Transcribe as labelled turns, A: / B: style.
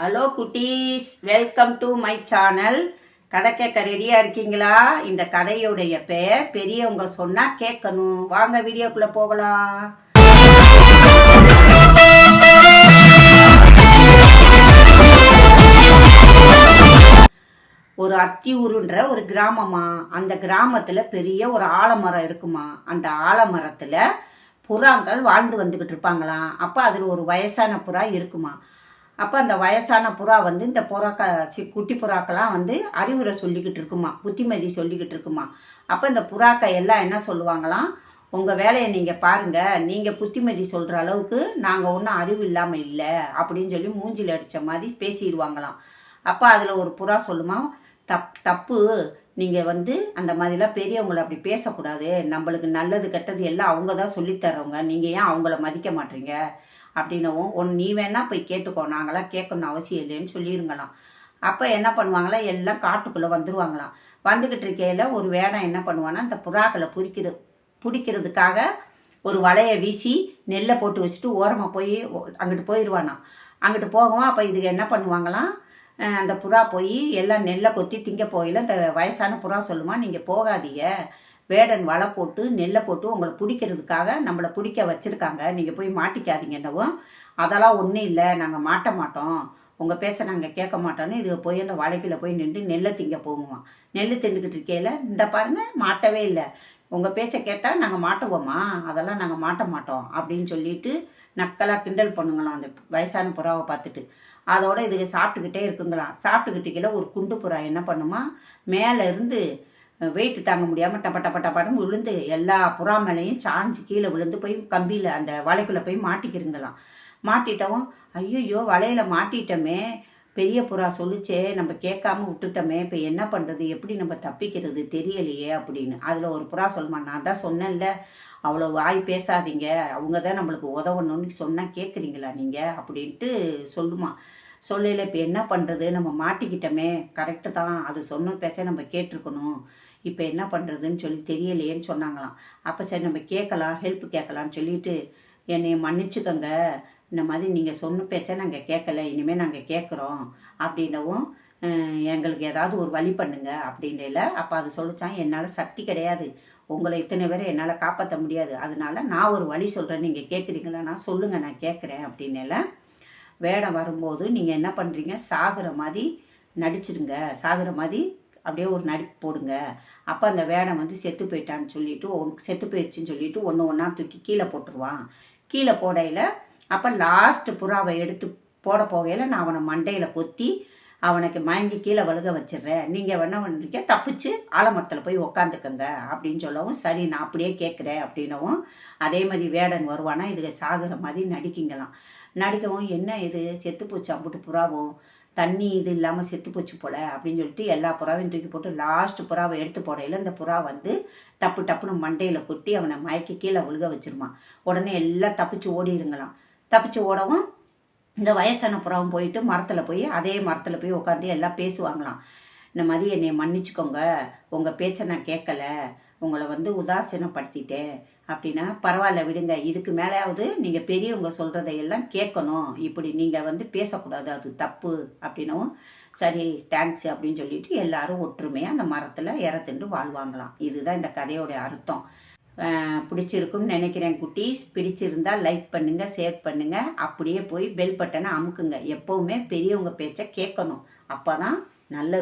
A: Hello குட்டீஸ். Welcome to my channel கதை கேட்க ரெடியா இருக்கீங்களா? இந்த கதையுடைய பெயர் பெரியவங்க சொன்னா கேட்கணும். வாங்க வீடியோக்குள்ள போகலாம். ஒரு அத்தியூருன்ற ஒரு கிராமமா? அந்த கிராமத்துல பெரிய ஒரு ஆலமரம் இருக்குமா? அந்த ஆலமரத்துல புறாங்கள் வாழ்ந்து வந்துகிட்டு இருப்பாங்களாம். அப்ப அதுல ஒரு வயசான புறா இருக்குமா? அப்போ அந்த வயசான புறா வந்து இந்த புறாக்க சி குட்டி புறாக்கெல்லாம் வந்து அறிவுரை சொல்லிக்கிட்டு இருக்குமா? புத்திமதி சொல்லிக்கிட்டு இருக்குமா? அப்போ இந்த புறாக்கை எல்லாம் என்ன சொல்லுவாங்களாம்? உங்கள் வேலையை நீங்கள் பாருங்க. நீங்கள் புத்திமதி சொல்கிற அளவுக்கு நாங்கள் ஒன்றும் அறிவு இல்லாமல் இல்லை அப்படின்னு சொல்லி மூஞ்சில் அடித்த மாதிரி பேசிடுவாங்களாம் அப்போ அதில் ஒரு புறா சொல்லுமா? தப் தப்பு. நீங்கள் வந்து அந்த மாதிரிலாம் பெரியவங்களை அப்படி பேசக்கூடாது. நம்மளுக்கு நல்லது கெட்டது எல்லாம் அவங்க தான் சொல்லித்தர்றவங்க நீங்கள் ஏன் அவங்கள மதிக்க மாட்டீங்க? அப்படின்னவும் ஒன்று நீ வேணா போய் கேட்டுக்கோ நாங்களாம் கேட்கணும் அவசியம் இல்லைன்னு சொல்லிருங்களாம். அப்போ என்ன பண்ணுவாங்களா? எல்லாம் காட்டுக்குள்ளே வந்துருவாங்களாம். வந்துக்கிட்டு இருக்கையில் ஒரு வேடம் என்ன பண்ணுவான்னா அந்த புறாக்களை பிடிக்கிற பிடிக்கிறதுக்காக ஒரு வலையை வீசி நெல்லை போட்டு வச்சுட்டு ஓரமாக போய் அங்கிட்டு போயிடுவானா அங்கிட்டு போகவும் அப்போ இதுக்கு என்ன பண்ணுவாங்களாம்? அந்த புறா போய் எல்லாம் நெல்லை கொத்தி திங்க போயில இந்த வயசான புறா சொல்லுமா நீங்கள் போகாதீங்க. வேடன் வலை போட்டு நெல்லை போட்டு உங்களை பிடிக்கிறதுக்காக நம்மளை பிடிக்க வச்சுருக்காங்க. நீங்கள் போய் மாட்டிக்காதீங்க என்னவோ. அதெல்லாம் ஒன்றும் இல்லை. நாங்கள் மாட்ட மாட்டோம். உங்கள் பேச்சை நாங்கள் கேட்க மாட்டோன்னு இது போய் அந்த வலைக்குள்ள போய் நின்று நெல்லை திங்க போகுமா நெல் தின்னுக்கிட்டு இருக்கையில இந்த பாருங்க மாட்டவே இல்லை. உங்கள் பேச்சை கேட்டால் நாங்கள் மாட்டுவோமா? அதெல்லாம் நாங்கள் மாட்ட மாட்டோம் அப்படின்னு சொல்லிட்டு நக்கலாக கிண்டல் பண்ணுங்களாம் அந்த வயசான புறாவை பார்த்துட்டு. அதோட இதுக்கு சாப்பிட்டுக்கிட்டே இருக்குங்களாம். சாப்பிட்டுக்கிட்டே ஒரு குண்டு புறா என்ன பண்ணுமா? மேலே இருந்து வெயிட் தாங்க முடியாமல் டப்ப டப்ப டப்பான்னு விழுந்து எல்லா புறா மேலேயும் சாஞ்சு கீழே விழுந்து போய் கம்பியில் அந்த வலைக்குள்ளே போய் மாட்டிக்கிறங்களாம் மாட்டிட்டவும் ஐயோ வலையில் மாட்டிட்டோமே. பெரிய புறா சொல்லிச்சே நம்ம கேட்காம விட்டுட்டோமே. இப்போ என்ன பண்ணுறது எப்படி நம்ம தப்பிக்கிறது? தெரியலையே அப்படின்னு. அதில் ஒரு புறா சொல்லுமா நான் தான் சொன்னேன்ல. அவ்வளோ வாய் பேசாதீங்க. அவங்க தான் நம்மளுக்கு உதவணும்னு சொன்னால் கேட்குறீங்களா நீங்கள் அப்படின்ட்டு சொல்லுமா. சொல்லல இப்போ என்ன பண்ணுறது நம்ம மாட்டிக்கிட்டோமே. கரெக்டு தான். அது சொன்ன பேச்சை நம்ம கேட்டிருக்கணும். இப்போ என்ன பண்ணுறதுன்னு சொல்லி தெரியலையேன்னு சொன்னாங்களாம். அப்போ சரி நம்ம கேட்கலாம் ஹெல்ப் கேட்கலான்னு சொல்லிட்டு என்னை மன்னிச்சுக்கோங்க. இந்த மாதிரி நீங்கள் சொன்ன பேச்சை நாங்கள் கேட்கல இனிமேல் நாங்கள் கேட்குறோம் அப்படின்னவும் எங்களுக்கு ஏதாவது ஒரு வழி பண்ணுங்க அப்படின்றல அப்போ அது சொல்லிச்சான். என்னால் சக்தி கிடையாது. உங்களை இத்தனை பேரை என்னால் காப்பாற்ற முடியாது. அதனால நான் ஒரு வழி சொல்கிறேன் நீங்கள் கேட்குறீங்களா? நான் சொல்லுங்கள் நான் கேட்குறேன் அப்படின்னல வேடம் வரும்போது நீங்கள் என்ன பண்ணுறீங்க சாகுற மாதிரி நடிச்சிடுங்க. சாகுற மாதிரி அப்படியே ஒரு நடிப்பு போடுங்க. அப்போ அந்த வேடம் வந்து செத்து போயிட்டான்னு சொல்லிட்டு ஒன்- செத்து போயிடுச்சுன்னு சொல்லிட்டு ஒன்று ஒன்றா தூக்கி கீழே போட்டுருவான். கீழே போடையில் அப்போ லாஸ்ட் புறாவை எடுத்து போட போகையில் நான் அவனை மண்டையில் கொத்தி அவனுக்கு மயங்கி கீழே வழுக வச்சிடுறேன். நீங்கள் என்ன பண்ணுறீங்க தப்பிச்சு ஆலமரத்தில் போய் உக்காந்துக்கங்க அப்படின்னு சொல்லவும் சரி நான் அப்படியே கேட்குறேன் அப்படின்னவும் அதே மாதிரி வேடன் வருவானா இதுக்கு சாகுற மாதிரி நடிக்கிங்களாம். நடிக்கவும் என்ன இது செத்து போச்சு அம்புட்டு புறாவும்? தண்ணி இது இல்லாமல் செத்து போச்சு போல அப்படின்னு சொல்லிட்டு எல்லா புறாவையும் தூக்கி போட்டு லாஸ்ட் புறாவை எடுத்து போடையில் இந்த புறா வந்து டப்பு டப்புன்னு மண்டையில் கொட்டி அவனை மயக்கி கீழே விழுக வச்சிருமா. உடனே எல்லாம் தப்பிச்சு ஓடிடுங்களாம் தப்பிச்சு ஓடவும் இந்த வயசான புறாவும் போயிட்டு மரத்தில் போய் அதே மரத்தில் போய் உட்காந்து எல்லாம் பேசுவாங்களாம். இந்த மாதிரி என்னை மன்னிச்சுக்கோங்க. உங்கள் பேச்சை நான் கேட்கல உங்களை வந்து உதாசீனப்படுத்திட்டேன். அப்படின்னா பரவாயில்ல விடுங்க இதுக்கு மேலேயாவது நீங்கள் பெரியவங்க சொல்கிறதையெல்லாம் கேட்கணும். இப்படி நீங்கள் வந்து பேசக்கூடாது அது தப்பு அப்படின்னும் சரி தேங்க்ஸ் அப்படின்னு சொல்லிட்டு எல்லாரும் ஒற்றுமையாக அந்த மரத்தில் இறத்துண்டு வாழ்வாங்களாம். இதுதான் இந்த கதையோட அர்த்தம். பிடிச்சிருக்குன்னு பிடிச்சிருக்கும்னு நினைக்கிறேன் குட்டீஸ். பிடிச்சிருந்தா லைக் பண்ணுங்க ஷேர் பண்ணுங்க. அப்படியே போய் பெல் பட்டனை அமுக்குங்க. எப்பவுமே பெரியவங்க பேச்சை கேட்கணும். அப்பதான் நல்லது.